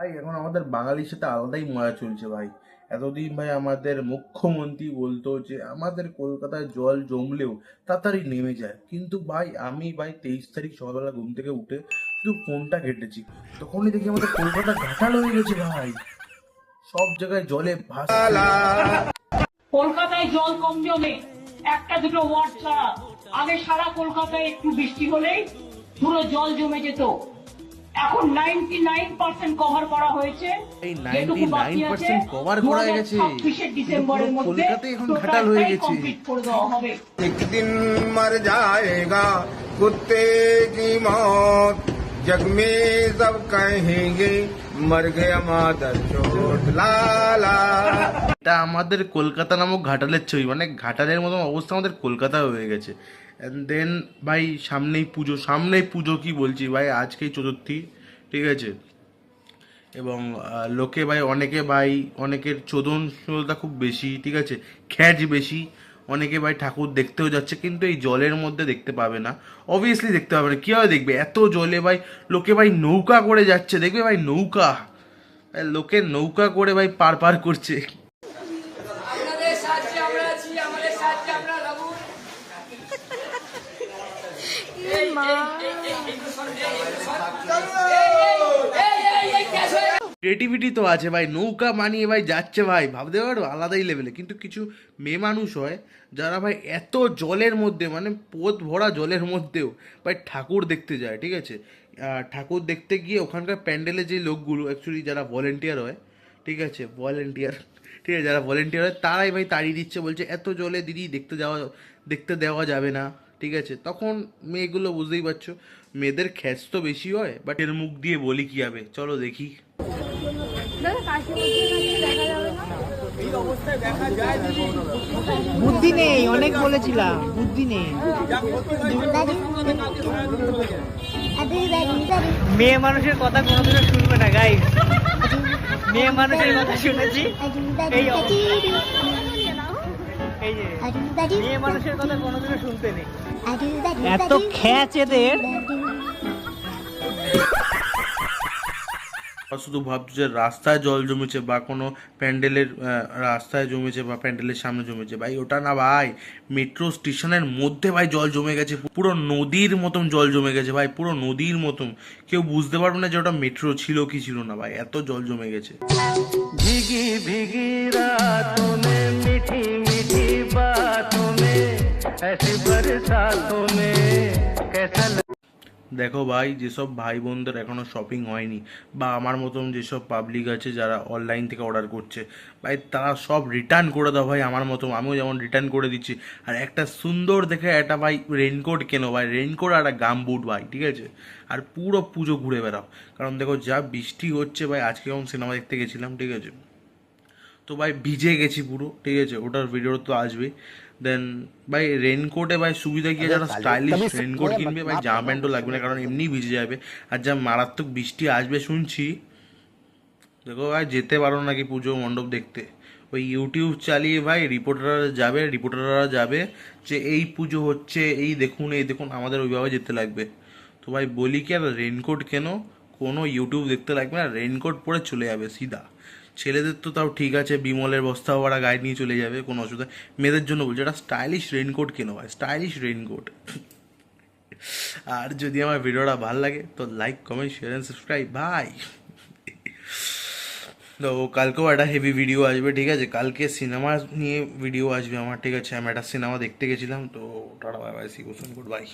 ভাই, এখন আমাদের বাঙালির সাথে আলাদাই মজা চলছে ভাই। এতদিন ভাই আমাদের মুখ্যমন্ত্রী বলতো যে, আমাদের কলকাতায় জল জমলেও তাড়াতাড়ি নেমে যায়। কিন্তু ভাই, আমি ভাই তেইশ তারিখ সকালবেলা ঘুম থেকে উঠে শুধু ফোনটা ঘেটেছি। তখনই দেখি আমাদের কলকাতা ঘাটাল হয়ে গেছে ভাই। সব জায়গায় জলে ভাস কলকাতায় জল কম জমে একটা দুটো ওয়ার্ড ছাড়া। আগে সারা কলকাতায় একটু বৃষ্টি হলেই পুরো জল জমে যেত। এখন নাইনটি নাইন পার্সেন্ট কভার করা হয়েছে এই যেটুকু বাকি আছে 99% cover করা হয়ে গেছে। 2026 ডিসেম্বরের পুরো মধ্যে কলকাতায় এখন ঘাটাল হয়ে গেছে। কমপ্লিট করে দেওয়া হবে एक दिन मर जाएगा कुत्ते की मौत जग में सब कहेंगे मर गया मादर चोट लाला এটা আমাদের কলকাতা নামক ঘাটালের ছবি মানে ঘাটালের মতন অবস্থা আমাদের কলকাতা হয়ে গেছে অ্যান্ড দেন ভাই, সামনেই পুজো সামনেই পুজো কি বলছি ভাই? আজকেই চতুর্থী, ঠিক আছে? এবং লোকে ভাই, অনেকে ভাই, অনেকের চোদনশীলতা খুব বেশি, ঠিক আছে? খ্যাচ বেশি। অনেকে ভাই, ঠাকুর দেখতেও যাচ্ছে, কিন্তু এই জলের মধ্যে দেখতে পাবে না। অবভিয়াসলি দেখতে পাবে না। কীভাবে দেখবে? এত জলে ভাই, লোকে ভাই নৌকা করে যাচ্ছে। দেখবে ভাই, নৌকা? লোকে নৌকা করে ভাই, পার পার করছে আমাদের সাহায্যে আমরা আছি আমাদের সাহায্যে আমরা লাভু ক্রিয়েটিভিটি তো আছে ভাই, নৌকা মানিয়ে ভাই যাচ্ছে ভাই ভাবতে পারো, আলাদাই লেভেলে কিন্তু কিছু মেয়ে মানুষ হয়, যারা ভাই এত জলের মধ্যে মানে পোত ভরা জলের মধ্যেও ভাই ঠাকুর দেখতে যায়, ঠিক আছে? ঠাকুর দেখতে গিয়ে ওখানকার প্যান্ডেলে যে লোকগুলো অ্যাকচুয়ালি যারা ভলেন্টিয়ার হয়, ঠিক আছে? ভলেন্টিয়ার ঠিক আছে? যারা ভলেন্টিয়ার হয়, তারাই ভাই তাড়িয়ে দিচ্ছে, বলছে, এত জলে দিদি, দেখতে যাওয়া, দেখতে দেওয়া যাবে না। ঠিক আছে? তখন মেয়েগুলো বুঝতেই পারছ মেয়েদের খ্যাচ তো বেশি হয় বাট এর মুখ দিয়ে বলি কি হবে? চলো দেখি। বুদ্ধি নেই অনেক বলেছিলাম বুদ্ধি নেই। মেয়ে মানুষের কথা কোনোদিনও শুনবে না গাই মেয়ে মানুষের কথা শুনেছি। এই যে এত শুধু ভাবছ যে রাস্তায় জল জমেছে বা কোনো প্যান্ডেলের রাস্তায় জমেছে বা প্যান্ডেলের সামনে জমেছে। ভাই ওটা না ভাই মেট্রো স্টেশনের মধ্যে ভাই জল জমে গেছে। পুরো নদীর মতন জল জমে গেছে ভাই পুরো নদীর মতন। কেউ বুঝতে পারবে না যে ওটা মেট্রো ছিল কি ছিল না ভাই এত জল জমে গেছে। ভিগি ভিগি রাত মিঠি মিঠি। बातों में ऐसी बरसातों में कैसा लग- দেখো ভাই যেসব ভাই বোনদের এখনো শপিং হয়নি বা আমার মতন যেসব পাবলিক আছে যারা অনলাইন থেকে অর্ডার করছে ভাই তারা সব রিটার্ন করে দাও ভাই আমার মতো আমিও যেমন রিটার্ন করে দিচ্ছি আর একটা সুন্দর দেখে একটা ভাই রেনকোট কেনো ভাই রেনকোট আর একটা গাম বুট ভাই ঠিক আছে আর পুরো পুজো ঘুরে বেড়াও কারণ দেখো যা বৃষ্টি হচ্ছে ভাই আজকে যেমন সিনেমা দেখতে গেছিলাম ঠিক আছে তো ভাই ভিজে গেছি পুরো ঠিক আছে? ওটার ভিডিও তো আসবে। দেন ভাই রেনকোটে ভাই সুবিধা কি যারা স্টাইলিশ রেনকোট কিনবে ভাই জামা প্যান্টও লাগবে না কারণ এমনি ভিজে যাবে। আর যা মারাত্মক বৃষ্টি আসবে শুনছি। দেখো ভাই যেতে পারো নাকি পুজো মণ্ডপ দেখতে? ওই ইউটিউব চালিয়ে ভাই রিপোর্টাররা যাবে রিপোর্টাররা যাবে যে এই পুজো হচ্ছে এই দেখুন এই দেখুন আমাদের ওইভাবে যেতে লাগবে। তো ভাই বলি কি আর রেনকোট কেন? কোনো ইউটিউব দেখতে লাগবে না রেনকোট পরে চলে যাবে সিধা। ছেলেদের তো তাও ঠিক আছে, বিমলের বস্তা ওরা গায়ে নিয়ে চলে যাবে, কোনো অসুবিধা মেয়েদের জন্য বলছে, একটা স্টাইলিশ রেনকোট কেন ভাই স্টাইলিশ রেনকোট আর যদি আমার ভিডিওটা ভালো লাগে, তো like comment share and subscribe ভাই তো কালকেও একটা হেভি ভিডিও আসবে, ঠিক আছে? কালকে সিনেমা নিয়ে ভিডিও আসবে আমার, ঠিক আছে? আমি একটা সিনেমা দেখতে গেছিলাম, তো tata bye bye see good bye